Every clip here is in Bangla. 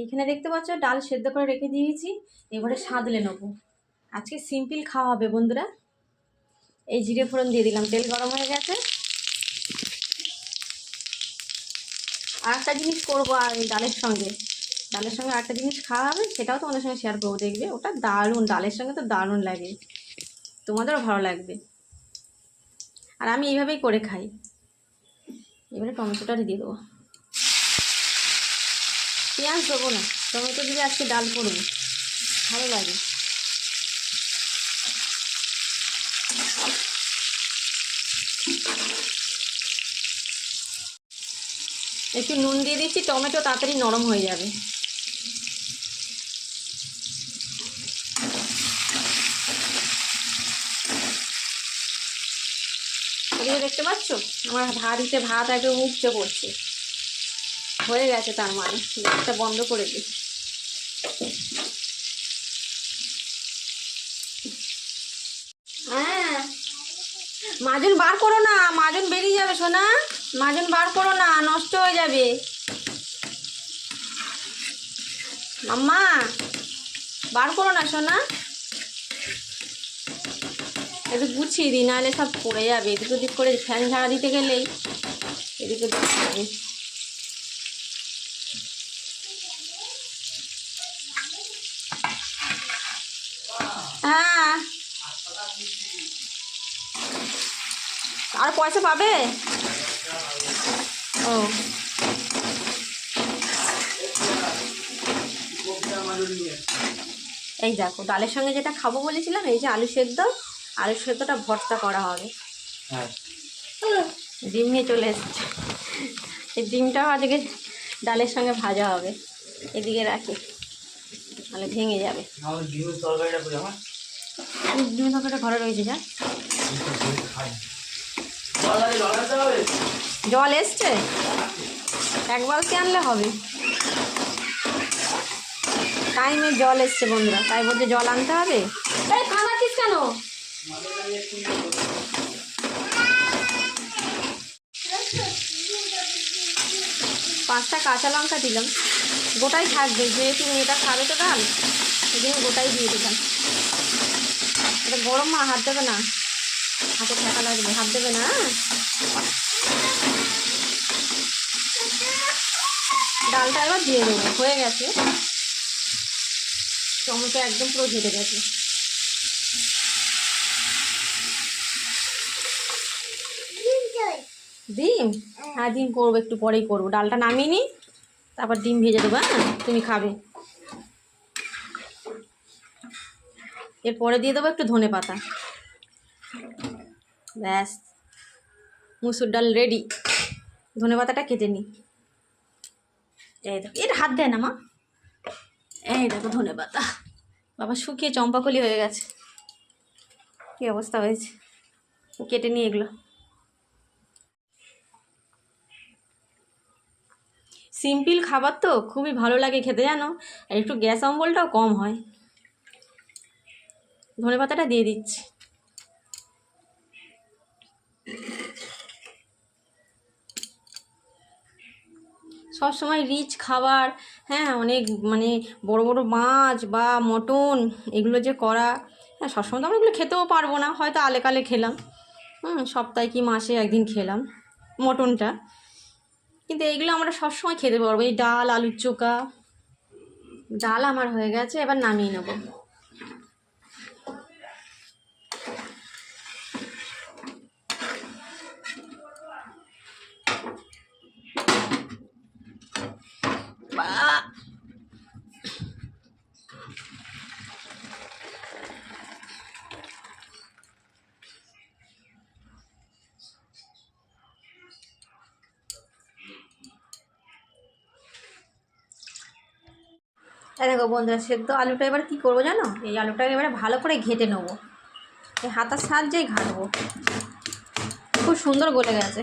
এইখানে দেখতে পাচ্ছ, ডাল সেদ্ধ করে রেখে দিয়েছি। এবারে সাঁতলে নেব। আজকে সিম্পল খাওয়া হবে বন্ধুরা। এই জিরে ফোড়ন দিয়ে দিলাম, তেল গরম হয়ে গেছে। আর একটা জিনিস করব আর ডালের সঙ্গে। ডালের সঙ্গে আরেকটা জিনিস খাওয়া হবে, সেটাও তোমাদের সঙ্গে শেয়ার করব, দেখবে। ওটা দারুণ, ডালের সঙ্গে তো দারুণ লাগে। তোমাদেরও ভালো লাগবে। আর আমি এইভাবেই করে খাই। এবারে টমেটোটা দিয়ে দেবো। পেঁয়াজ দেবো না, টমেটো দিয়ে আজকে ডাল করব। ভালো লাগে। একটু নুন দিয়ে দিচ্ছি, টমেটো তাড়াতাড়ি নরম হয়ে যাবে। দেখতে পাচ্ছ? আমার হাঁড়িতে ভাত একটু উপচে পড়ছে। হয়ে গেছে তার মানে। গ্যাসটা বন্ধ করে দিই। হ্যাঁ। মাজন বার করো না, মাজন বেরিয়ে যাবে সোনা। মাজন বার করো না, নষ্ট হয়ে যাবে। মাম্মা, বার করো না সোনা। একটু গুছিয়ে দিই, নাহলে সব পড়ে যাবে। এদিক ওদিক করে ফ্যান ঝাড়া দিতে গেলেই এদিক ওদিক হ্যাঁ। আর পয়সা পাবে? ও। এই দেখো ডালের সঙ্গে যেটা খাব বলেছিলাম এই যে আলু সেদ্ধ আলু সেদ্ধটা ভর্তা করা হবে। হ্যাঁ। ডিম নিয়ে চলে এসছে। এই ডিমটাও আজকে ডালের সঙ্গে ভাজা হবে। এদিকে রাখি তাহলে ভেঙে যাবে। ডিমের তরকারিটা ঘরে রয়েছে, যা। জল এসছে? এক বালতি আনলে হবে। টাইমে জল এসছে, বন্ধুরা। তাই বলছে জল আনতে হবে। কেন? পাঁচটা কাঁচা লঙ্কা দিলাম। গোটাই থাকবে, যেহেতু মেয়েটা খাবে তো ডাল জন্য গোটাই দিয়ে দিলাম। এটা গরম মা, হাত দেবে না। হাতে ঠেকা লাগবে, হাত দেবে না হ্যাঁ? ডালটা এবার দিয়ে দেবো, হয়ে গেছে। টমেটো একদম পুরো ঘেটে গেছে। ডিম? হ্যাঁ ডিম করব, একটু পরেই করব। ডালটা নামিয়ে নিই, তারপর ডিম ভেজে দেবো হ্যাঁ? তুমি খাবে। এরপরে দিয়ে দেবো একটু ধনে পাতা। ব্যাস। মুসুর ডাল রেডি ধনে পাতাটা কেটে নিই এই দেখো, এটা হাত দেয় না মা? এই দেখো ধনে পাতা। বাবা, শুকিয়ে চম্পাকলি হয়ে গেছে। কী অবস্থা হয়েছে? কেটে নিই এগুলো। সিম্পল খাবার তো, খুবই ভালো লাগে খেতে, জানো? আর একটু গ্যাস অম্বলটাও কম হয়। ধনে পাতাটা দিয়ে দিচ্ছি। সবসময় রিচ খাবার হ্যাঁ অনেক মানে বড় বড় মাছ বা মটন এগুলো যে করা হ্যাঁ সবসময় তো আমরা এগুলো খেতেও পারব না, হয়তো আলে কালে খেলাম। হুম, সপ্তাহে কি মাসে একদিন খেলাম মটনটা। কিন্তু এইগুলো আমরা সবসময় খেতে পারব, এই ডাল, আলুর চোখা। ডাল আমার হয়ে গেছে, এবার নামিয়ে নেব। এই দেখো বন্ধুরা, সেদ্ধ আলুটা এবার কী করব জানো? এই আলুটা এবারে ভালো করে ঘেটে নেব। এই হাতার সাহায্যেই ঘাঁটবো। খুব সুন্দর গলে গেছে।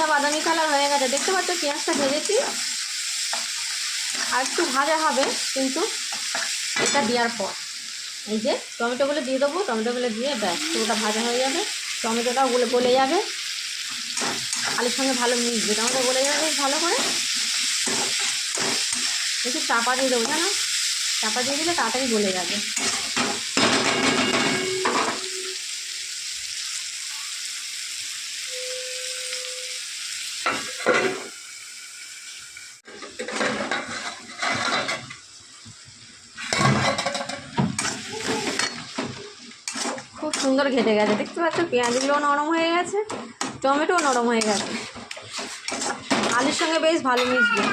হালকা বাদামি কালার হয়ে গেছে। দেখতে পাচ্ছ পেঁয়াজটা ভেজেছি? আর একটু ভাজা হবে, কিন্তু এটা দেওয়ার পর। এই যে টমেটোগুলো দিয়ে দেবো, টমেটোগুলো দিয়ে ব্যাস, পুরোটা ভাজা হয়ে যাবে। টমেটোটাও গলে গলে যাবে। আলুর সঙ্গে ভালো মিশবে। টমেটো গলে যাবে ভালো করে। একটু চাপা দিয়ে দেবো, জানো? চাপা দিয়ে দিলে তাড়াতাড়ি গলে যাবে। ঘেটে গেছে। দেখতে পাচ্ছ, পেঁয়াজগুলো নরম হয়ে গেছে, টমেটো নরম হয়ে গেছে। আলুর সঙ্গে বেশ ভালো মিশবে।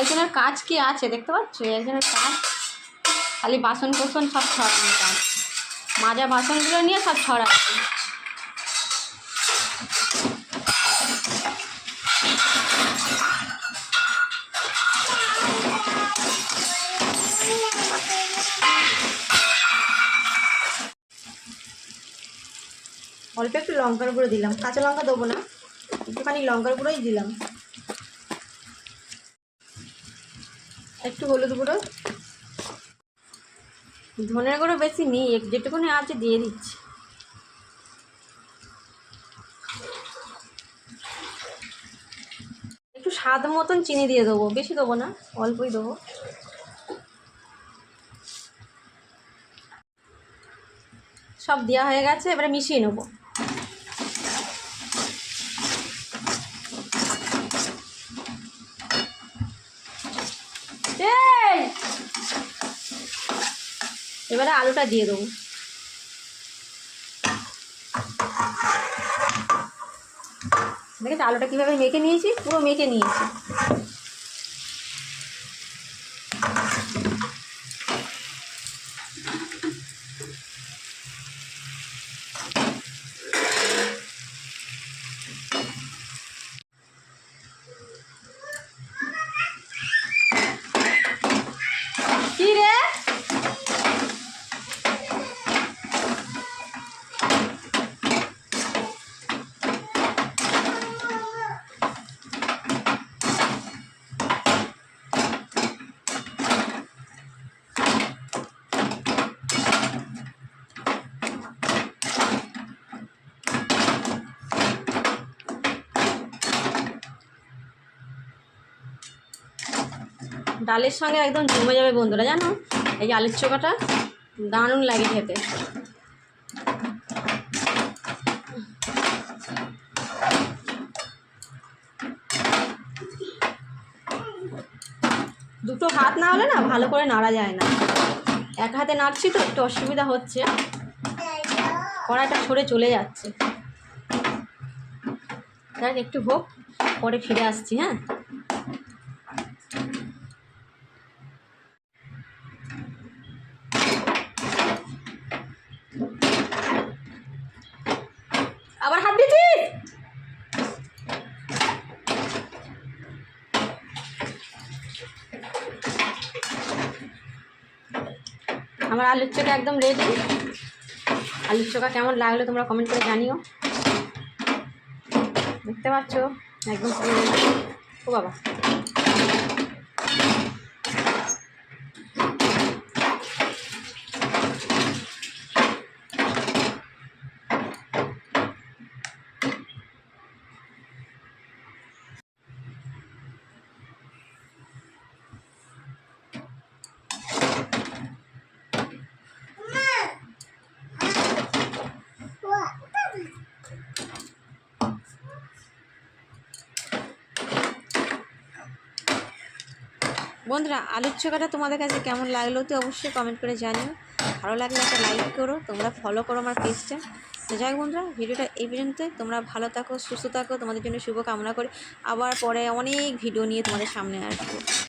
একজনের কাজ কি আছে, দেখতে পাচ্ছ? একজনের কাজ খালি বাসন কোসন সব ছড়ানো কাজ। মাজা বাসনগুলো নিয়ে সব ছড়াচ্ছে। অল্প একটু লঙ্কার গুঁড়ো দিলাম। কাঁচা লঙ্কা দেবো না, একটুখানি লঙ্কার গুঁড়োই দিলাম। একটু হলুদ গুঁড়ো। ধনের গুঁড়ো বেশি নেই যেটুকুনি আছে দিয়ে দিচ্ছি। একটু স্বাদ মতন চিনি দিয়ে দেবো, বেশি দেবো না, অল্পই দেবো। সব দেওয়া হয়ে গেছে, এবারে মিশিয়ে নেব এই! এবারে আলুটা দিয়ে দেবো। দেখেছি আলুটা কীভাবে মেখে নিয়েছি? পুরো মেখে নিয়েছি কি রে ডালের সঙ্গে একদম জমে যাবে বন্ধুরা, জানো? এই আলুর চোখাটা, দারুণ লাগে খেতে। দুটো হাত না হলে না ভালো করে নাড়া যায় না। এক হাতে নাড়ছি তো, একটু অসুবিধা হচ্ছে। কড়াইটা সরে চলে যাচ্ছে। একটু হোক, পরে ফিরে আসছি হ্যাঁ আবার হাত দিচ্ছিস আমার আলুর চোখা একদম রেডি আলুর চোখা কেমন লাগল তোমরা কমেন্ট করে জানিও। দেখতে পাচ্ছ? একদম। ও বাবা। বন্ধুরা, আলুর চোখাটা তোমাদের কাছে কেমন লাগল তো অবশ্যই কমেন্ট করে জানিও। ভালো লাগলে একটা লাইক করো, তোমরা ফলো করো আমার পেজটা তো যাই বন্ধুরা, ভিডিওটা এই পর্যন্তই। তোমরা ভালো থাকো, সুস্থ থাকো, তোমাদের জন্য শুভকামনা করি। আবার পরে অনেক ভিডিও নিয়ে তোমাদের সামনে আসব।